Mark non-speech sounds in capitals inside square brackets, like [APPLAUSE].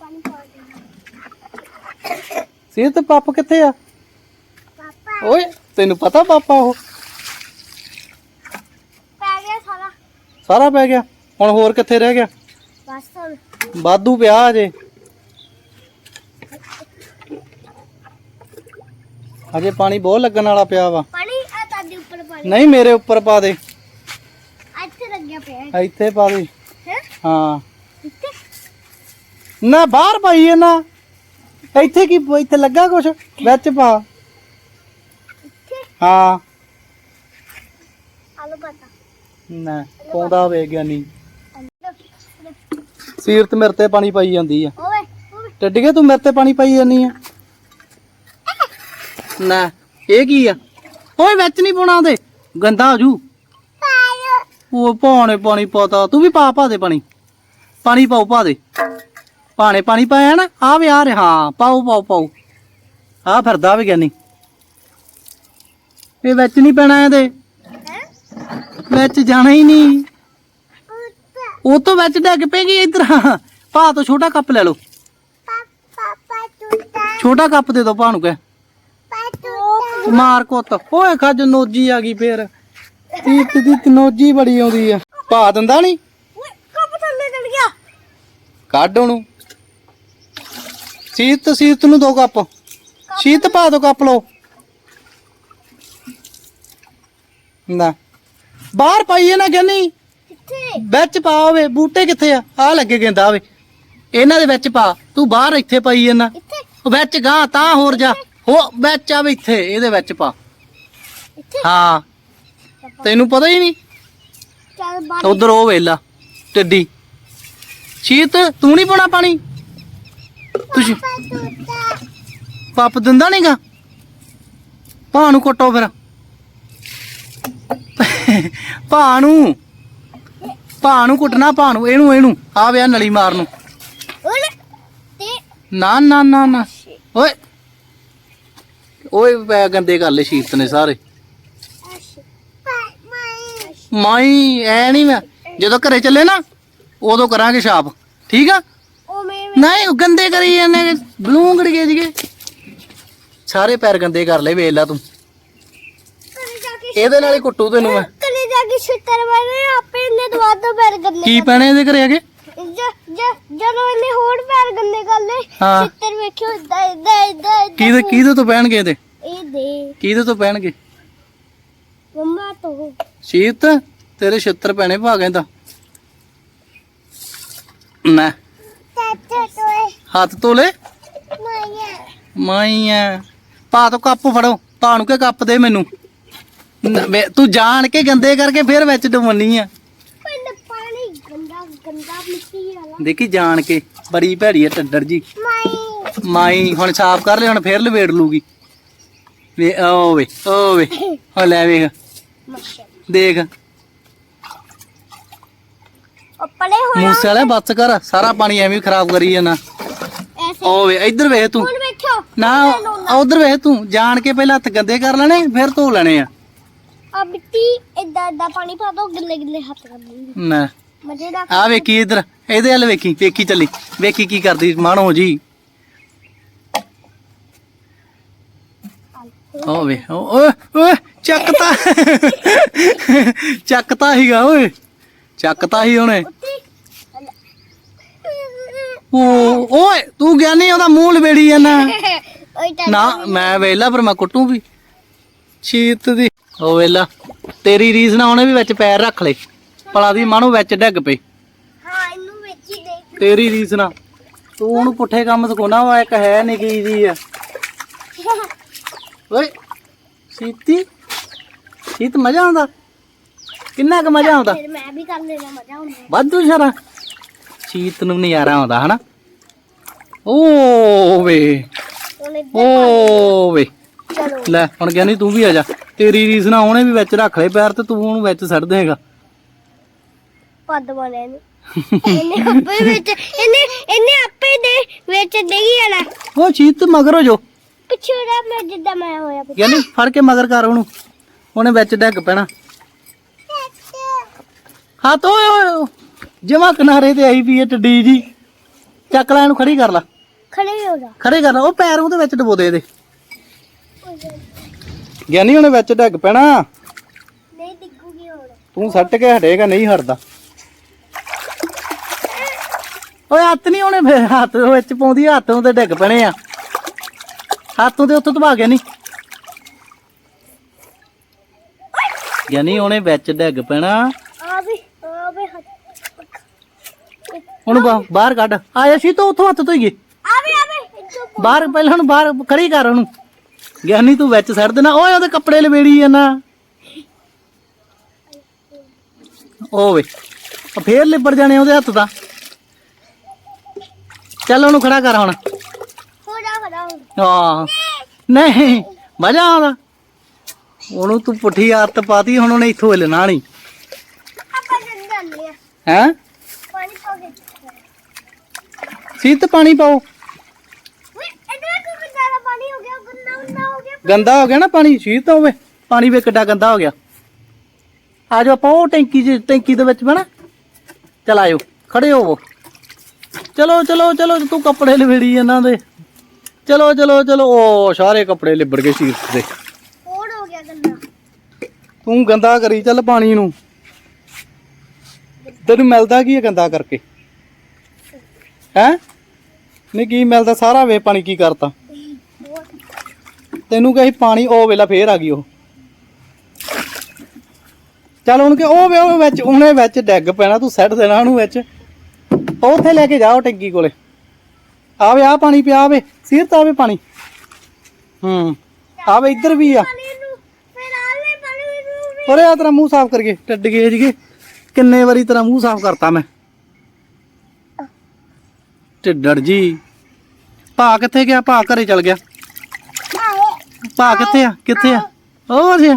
ਪਾਣੀ ਪਾ ਦੇ ਸੀਰਤ ਪੱਪ ਕਿੱਥੇ ਆ? ਪਾਪਾ। ਓਏ ਤੈਨੂੰ ਪਤਾ ਪਾਪਾ ਉਹ? ਪੈ ਗਿਆ ਸਾਰਾ। ਸਾਰਾ ਪੈ ਗਿਆ? ਹੁਣ ਹੋਰ ਕਿੱਥੇ ਰਹਿ ਗਿਆ? ਬਸ ਹੁਣ। ਵਾਧੂ ਪਿਆ ਅਜੇ ਅਜੇ ਪਾਣੀ ਬਹੁਤ ਲੱਗਣ ਵਾਲਾ ਪਿਆ ਵਾ। ਪਾਣੀ ਆ ਤੁਹਾਡੇ ਉੱਪਰ ਪਾਣੀ। ਨਹੀਂ ਮੇਰੇ ਉੱਪਰ ਪਾ ਦੇ। ਇੱਥੇ ਲੱਗਿਆ ਪਿਆ। ਇੱਥੇ ਪਾ ਦੇ। ਹੈਂ? ਹਾਂ ਨਾ ਬਾਹਰ ਪਾਈ ਇਹ ਨਾ। ਇੱਥੇ ਕੀ ਇੱਥੇ ਲੱਗਾ ਕੁਛ? ਵਿੱਚ ਪਾ। ਹਾਂ। ਆਲੂ ਪਤਾ ਨਾ ਪਾਉਂਦਾ ਵੇ ਗਿਆਨੀ ਸੀਰਤ ਮੇਰੇ ਤੇ ਪਾਣੀ ਪਾਈ ਜਾਂਦੀ ਆ। ਓਏ ਟੱਡੀਏ ਤੂੰ ਮੇਰੇ ਤੇ ਪਾਣੀ ਪਾਈ ਜਾਂਦੀ ਆ? ਨਾ ਇਹ ਕੀ ਆ? ਓਏ ਵਿੱਚ ਨਹੀਂ ਪਾਉਣਾ ਉਹਦੇ। ਗੰਦਾ ਹੋ ਜੂ। ਉਹ ਪਾਣੇ ਪਾਣੀ ਪਾਤਾ। ਤੂੰ ਵੀ ਪਾ ਪਾ ਦੇ ਪਾਣੀ। ਪਾਣੀ ਪਾਓ ਪਾ ਦੇ। ਪਾਣੇ ਪਾਣੀ ਪਾਇਆ ਨਾ ਆ ਵੀ ਆ ਰਿਹਾ। ਹਾਂ ਪਾਓ ਪਾਓ ਪਾਓ। ਆ ਫਿਰਦਾ ਵੀ ਗਿਆਨੀ ਇਹ ਵਿੱਚ ਨਹੀਂ ਪੈਣਾ ਇਹਦੇ। ਵਿੱਚ ਜਾਣਾ ਹੀ ਨਹੀਂ ਉਹ ਤੋਂ ਵਿੱਚ ਡੱਗ ਪੈਗੀ ਇੱਧਰ। ਭਾ ਤੋਂ ਛੋਟਾ ਕੱਪ ਲੈ ਲਓ। ਛੋਟਾ ਕੱਪ ਦੇ ਦਿਓ ਭਾ ਨੂੰ ਕਹਿ। ਮਾਰ ਕੁੱਤ। ਓਏ ਖੱਜ ਨੋਜੀ ਆ ਗਈ ਫੇਰ। ਤੀਤ ਦੀ ਤਨੋਜੀ ਬੜੀ ਆਉਂਦੀ ਆ। ਭਾ ਦਿੰਦਾ ਨਹੀਂ ਓਏ ਕੱਪ ਥੱਲੇ ਚੜ ਗਿਆ। ਕੱਢ ਉਹਨੂੰ। ਸੀਤ ਸੀਤ ਨੂੰ ਦੋ ਕੱਪ। ਸੀਤ ਪਾ ਦੋ ਕੱਪ ਲੋ ਨਾ। ਬਾਹਰ ਪਾਈਏ ਨਾ ਕਹਿੰਨੀ ਕਿੱਥੇ? ਵਿੱਚ ਪਾ ਓਵੇ ਬੂਟੇ ਕਿੱਥੇ ਆ? ਆ ਲੱਗੇ ਗੇਂਦਾ ਓਵੇ। ਇਹਨਾਂ ਦੇ ਵਿੱਚ ਪਾ। ਤੂੰ ਬਾਹਰ ਇੱਥੇ ਪਾਈ ਇਹਨਾਂ ਵਿੱਚ ਗਾਂ ਤਾਂ ਹੋਰ ਜਾ। ਹੋ ਵਿੱਚ ਆਵੇ ਇੱਥੇ ਇਹਦੇ ਵਿੱਚ ਪਾ। ਹਾਂ। ਤੈਨੂੰ ਪਤਾ ਹੀ ਨਹੀਂ। ਚੱਲ ਬਾਹਰ ਉਧਰ ਉਹ ਵੇਲਾ ਟੱਡੀ। ਸ਼ੀਤ ਤੂੰ ਨਹੀਂ ਪਾਉਣਾ ਪਾਣੀ? ਤੁਸੀਂ ਪੱਪ ਦਿੰਦਾ ਨਹੀਂਗਾ ਭਾ ਨੂੰ ਕੁੱਟੋ ਫਿਰ। ਭਾ ਨੂੰ। ਭਾ ਨੂੰ ਕੁੱਟਣਾ ਭਾ ਨੂੰ। ਇਹਨੂੰ ਇਹਨੂੰ। ਆ ਵਿਆ ਨਲੀ ਮਾਰ ਨੂੰ। ਨਾ ਨਾ ਨਾ ਨਾ। ਓਏ। ਓਏ ਪੈ ਗੰਦੇ ਕਰ ਲਏ ਸ਼ੀਤ ਨੇ ਸਾਰੇ। ਮਾਈ ਐ ਨਹੀਂ ਮੈਂ। ਜਦੋਂ ਘਰੇ ਚੱਲੇ ਨਾ ਉਦੋਂ ਕਰਾਂਗੇ ਛਾਪ। ਠੀਕ ਆ? ਨਹੀਂ ਉਹ ਗੰਦੇ ਕਰੀ ਜਾਂਦੇ ਬਲੂੰਗੜ ਗਏ ਜੀਗੇ ਸਾਰੇ ਪੈਰ ਗੰਦੇ ਕਰ ਲਏ ਵੇਖ ਲਾ ਤੂੰ। ਇਹਦੇ ਨਾਲ ਹੀ ਕੁੱਟੂ ਤੈਨੂੰ ਮੈਂ। ਕਲੇ ਜਾ ਕੇ ਛਿੱਤਰ ਮਾਰੇ ਆਪੇ ਇਹਨੇ ਦਵਾ ਦੋ ਪੈਰ ਗੰਦੇ ਕੀ ਪੈਣੇ ਇਹਦੇ ਘਰੇ ਜ- ਜਦੋਂ ਇਹਨੇ ਹੋਰ ਪੈਰ ਗੰਦੇ ਕਰ ਲਏ ਹਾਂ। ਛਿੱਤਰ ਵੇਖਿਓ ਇਦਾਂ ਇਦਾਂ ਇਦਾਂ ਕਿਹਦੇ ਕਿਹਦੇ ਤੋਂ ਪੈਣਗੇ ਇਹਦੇ? ਇਹ ਦੇ। ਕਿਹਦੇ ਤੋਂ ਪੈਣਗੇ? ਮੰਮਾ ਤੋਂ। ਸ਼ੀਤ ਤੇਰੇ ਛਿੱਤਰ ਪੈਣੇ ਭਾਗਾਂ ਦਾ ਨਾ। ਹੱਥ ਤੋਲੇ ਮਾਈਆ। ਪਾ ਤੋ ਕੱਪ ਫੜੋ। ਨੂੰ ਕੇ ਕੱਪ ਦੇ ਮੈਨੂੰ। ਨ- ਵੇ- ਤੂੰ ਜਾਣ ਕੇ ਗੰਦੇ ਕਰਕੇ ਫਿਰ ਵਿੱਚ ਡੁੰਮਣੀ ਆ। ਪਿੰਡ ਪਾਣੀ ਗੰਦਾ ਗੰਦਾ ਮਿੱਟੀ ਵਾਲਾ। ਦੇਖੀ ਜਾਣ ਕੇ ਬੜੀ ਭੈੜੀ ਆ ਟੱਡਰ ਜੀ। ਮਾਈ। ਮਾਈ ਹੁਣ ਸਾਫ਼ ਕਰ ਲੈ ਹੁਣ ਫੇਰ ਲਵੇੜ ਲੂਗੀ। ਵੇ ਓ ਵੇ ਓ ਵੇ। ਹੋ ਲੈ ਵੇਖ। ਮੱਛਰ। ਦੇਖ। ਉੱਪਲੇ ਮੂਸੇ ਵਾਲੇ ਬੱਸ ਕਰ ਸਾਰਾ ਪਾਣੀ ਐਵੇਂ ਹੀ ਖਰਾਬ ਕਰੀ ਜਾਣਾ ਐਸੇ। ਓ ਵੇ ਇੱਧਰ ਵੇਖ ਤੂੰ। ਹੁਣ ਵੇਖਿਓ ਨਾ ਉਧਰ ਵੇਖ ਤੂੰ। ਜਾਣ ਕੇ ਪਹਿਲਾਂ ਹੱਥ ਗੰਦੇ ਕਰ ਲੈਣੇ ਫਿਰ ਧੋ ਲੈਣੇ ਆ। ਆ ਮਿੱਟੀ ਇਦਾਂ ਇਦਾਂ ਪਾਣੀ ਪਾ ਦੋ ਗਿੱਲੇ ਗਿੱਲੇ ਹੱਥ ਕਰ ਲਈ। ਨਾ। ਮਜ਼ੇ ਦਾ ਆ ਵੇਖੀ ਇੱਧਰ। ਇਹਦੇ ਵੱਲ ਵੇਖੀ ਵੇਖੀ ਚੱਲੀ। ਵੇਖੀ ਕੀ ਕਰਦੀ ਮਾਣੋ ਜੀ। ਓ ਵੇ ਓ ਓਏ ਓਏ ਚੱਕਤਾ ਚੱਕਤਾ ਹੀਗਾ ਓਏ। ਚੱਕਤਾ ਹੀ ਉਹਨੇ। ਓ ਓਏ ਤੂੰ ਗਿਆ ਨਹੀਂ ਉਹਦਾ ਮੂੰਹ ਲਵੇੜੀ ਜਾਂਦਾ। ਨਾ ਮੈਂ ਵੇਲਾ ਪਰ ਮੈਂ ਕੁੱਟੂ ਵੀ। ਸ਼ੀਤ ਦੀ। ਓ ਵੇਲਾ ਤੇਰੀ ਰੀਸ ਨਾ ਉਹਨੇ ਵੀ ਵਿੱਚ ਪੈਰ ਰੱਖ ਲਏ। ਪਲਾ ਦੀ ਮਾਣੋ ਵਿੱਚ ਡਿੱਗ ਪਈ। ਹਾਂ ਇਹਨੂੰ ਵਿੱਚ ਹੀ ਦੇ ਤੇਰੀ ਰੀਸ ਨਾ। ਤੂੰ ਉਹਨੂੰ ਪੁੱਠੇ ਕੰਮ ਸਿਖਾਉਣਾ ਵਾ ਇੱਕ ਹੈ ਨਿੱਕੀ ਜੀ ਆ। [LAUGHS] ਓਏ ਸੀਤੀ ਸੀਤ ਮਜ਼ਾ ਆਉਂਦਾ। ਕਿੰਨਾ ਕੁ ਮਜ਼ਾ ਆਉਂਦਾ? ਫਿਰ ਮੈਂ ਵੀ ਕਰ ਲੈਣਾ ਮਜ਼ਾ ਆਉਂਦਾ ਵਾਧੂ ਸਾਰਾ। ਸੀਤ ਨੂੰ ਨਜ਼ਾਰਾ ਆਉਂਦਾ ਹਨਾ? ਓ ਵੇ। ਹੁਣ ਇੱਧਰ ਓ ਵੇ। ਚਲੋ। ਲੈ ਹੁਣ ਕਹਿੰਦੀ ਤੂੰ ਵੀ ਆ ਜਾ। ਤੇਰੀ ਰੀਸ ਨਾ ਉਹਨੇ ਵੀ ਵਿੱਚ ਰੱਖ ਲਏ ਪੈਰ ਤੇ ਤੂੰ ਉਹਨੂੰ ਵਿੱਚ ਛੱਡ ਦੇਗਾ। ਪੱਦ ਵਾਲੇ ਨੂੰ। ਇਹਨੇ ਆਪੇ ਵਿੱਚ ਇਹਨੇ ਇਹਨੇ ਆਪੇ ਦੇ ਵਿੱਚ ਡਿੱਗੀ ਜਾਣਾ। ਉਹ ਸੀਤ ਮਗਰ ਹੋ ਜੋ ਪਿੱਛੇ ਦਾ ਮੈਂ ਜਿੱਦਾਂ ਮੈਂ ਹੋਇਆ ਪਿੱਛੇ ਕਹਿੰਦੀ ਫੜ ਕੇ ਮਗਰ ਕਰ ਉਹਨੂੰ। ਉਹਨੇ ਵਿੱਚ ਡਿੱਗ ਪੈਣਾ। ਓਏ ਓਏ ਜਮਾ ਕਿਨਾਰੇ ਤੇ ਆਈ ਪਈ ਹੈ ਟੱਡੀ ਜੀ ਚੱਕ ਲੈ ਇਹਨੂੰ ਖੜੀ ਕਰ ਲਾ। ਖੜੇ ਹੋ ਜਾ। ਖੜੇ ਕਰ ਲਾ ਉਹ ਪੈਰ ਉਹਦੇ ਵਿੱਚ ਡਬੋ ਦੇ ਦੇ ਗਿਆਨੀ ਉਹਨੇ ਵਿੱਚ ਡਿੱਗ ਪੈਣਾ। ਨਹੀਂ ਡਿੱਗੂਗੀ ਹੁਣ। ਤੂੰ ਸੱਟ ਕੇ ਹਟੇਗਾ ਨਹੀਂ ਹਟਦਾ। ਓਏ ਹੱਥ ਨਹੀਂ ਉਹਨੇ ਫੇਰ ਹੱਥ ਵਿੱਚ ਪਾਉਂਦੀ ਹੱਥ ਉਹਦੇ ਡਿੱਗ ਪੈਣੇ ਆ। ਹੱਥ ਉਹਦੇ ਉੱਥੋਂ ਦਬਾ ਗਿਆ ਨਹੀਂ ਗਿਆਨੀ ਉਹਨੇ ਵਿੱਚ ਡਿੱਗ ਪੈਣਾ ਆ ਵੀ ਆ ਵੀ ਹੱਥ ਹੁਣ ਬਾ- ਬਾਹਰ ਕੱਢ। ਆਇਆ ਸੀ ਤੂੰ ਉੱਥੋਂ ਹੱਥ ਧੋਈਏ। ਆ ਵੀ ਆ ਵੀ ਇੱਥੋਂ ਬਾਹਰ ਪਹਿਲਾਂ ਹੁਣ ਬਾਹਰ ਖੜੀ ਕਰ ਉਹਨੂੰ। ਗਿਆਨੀ ਤੂੰ ਵਿੱਚ ਸੜ ਦੇਣਾ। ਓਏ ਉਹਦੇ ਕੱਪੜੇ ਲਵੇੜੀ ਜਾਣਾ ਓਏ ਆ ਫੇਰ ਲਿਬੜ ਜਾਣੇ ਉਹਦੇ ਹੱਥ ਦਾ ਚੱਲ ਉਹਨੂੰ ਖੜਾ ਕਰ ਹੁਣ। ਹੋ ਜਾ ਖੜਾ ਹੁਣ ਹਾਂ। ਨਹੀਂ ਮਜ਼ਾ ਆਉਂਦਾ। ਉਹਨੂੰ ਤੂੰ ਪੁੱਠੀ ਆਦਤ ਪਾਤੀ ਹੁਣ ਉਹਨੇ ਇੱਥੋਂ ਹਿੱਲਣਾ ਨਹੀਂ। ਆਪਾਂ ਜੰਦ ਜਾਂਦੇ ਆ ਹੈ ਪਾਣੀ ਪਾ ਕੇ ਸੀਤ ਪਾਣੀ ਪਾਓ। ਗੰਦਾ ਹੋ ਗਿਆ। ਨਾ ਪਾਣੀ ਸ਼ੀਤ ਹੋਵੇ। ਪਾਣੀ ਵੀ ਕਿੱਡਾ ਗੰਦਾ ਹੋ ਗਿਆ। ਆ ਜਾਓ ਆਪਾਂ ਉਹ ਟੈਂਕੀ 'ਚ ਟੈਂਕੀ ਦੇ ਵਿੱਚ ਬਣਾ ਚਲ ਆਇਓ ਖੜੇ ਹੋਵੋ ਚਲੋ ਚਲੋ ਚਲੋ ਤੂੰ ਕੱਪੜੇ ਲਵੇੜੀ ਇਹਨਾਂ ਦੇ। ਚਲੋ ਚਲੋ ਚਲੋ ਉਹ ਸਾਰੇ ਕੱਪੜੇ ਲਿਬੜ ਗਏ ਸ਼ੀਤ ਦੇ। ਹੋਰ ਹੋ ਗਿਆ ਗੰਦਾ। ਤੂੰ ਗੰਦਾ ਕਰੀ ਚੱਲ ਪਾਣੀ ਨੂੰ। ਤੈਨੂੰ ਮਿਲਦਾ ਕੀ ਹੈ ਗੰਦਾ ਕਰਕੇ? ਹੈ? ਨਹੀਂ ਕੀ ਮਿਲਦਾ ਸਾਰਾ ਵੇ ਪਾਣੀ ਕੀ ਕਰਤਾ? ਤੈਨੂੰ ਕਹੀ ਪਾਣੀ ਉਹ ਵੇਲਾ ਫੇਰ ਆ ਗਈ ਉਹ। ਚੱਲ ਉਹਨੂੰ ਕਿ ਉਹ ਵੇ ਉਹ ਵਿੱਚ ਉਹਨੇ ਵਿੱਚ ਡਿੱਗ ਪੈਣਾ ਤੂੰ ਸੱਟ ਦੇਣਾ ਉਹਨੂੰ ਵਿੱਚ। ਉੱਥੇ ਲੈ ਕੇ ਜਾਓ ਟੈਂਕੀ ਕੋਲੇ। ਆਵੇ ਆ ਪਾਣੀ ਪਿਆ ਆਵੇ ਸਿਰ ਤਾਂ ਆਵੇ ਪਾਣੀ। ਹੂੰ ਆਵੇ ਇੱਧਰ ਵੀ ਆ। ਪਾਣੀ ਨੂੰ ਫਿਰ ਆ ਵੀ ਪਾਣੀ ਨੂੰ ਔਰੇ ਆ ਤੇਰਾ ਮੂੰਹ ਸਾਫ਼ ਕਰਕੇ ਟੱਡ ਗਏ ਜੀਗੇ ਕਿੰਨੇ ਵਾਰੀ ਤੇਰਾ ਮੂੰਹ ਸਾਫ਼ ਕਰਤਾ ਮੈਂ। ਢਿੱਡੜ ਜੀ। ਭਾ ਕਿੱਥੇ ਗਿਆ? ਭਾ ਘਰੇ ਚਲ ਗਿਆ। ਭਾ ਕਿੱਥੇ ਆ? ਕਿੱਥੇ ਆ? ਉਹ ਸੀ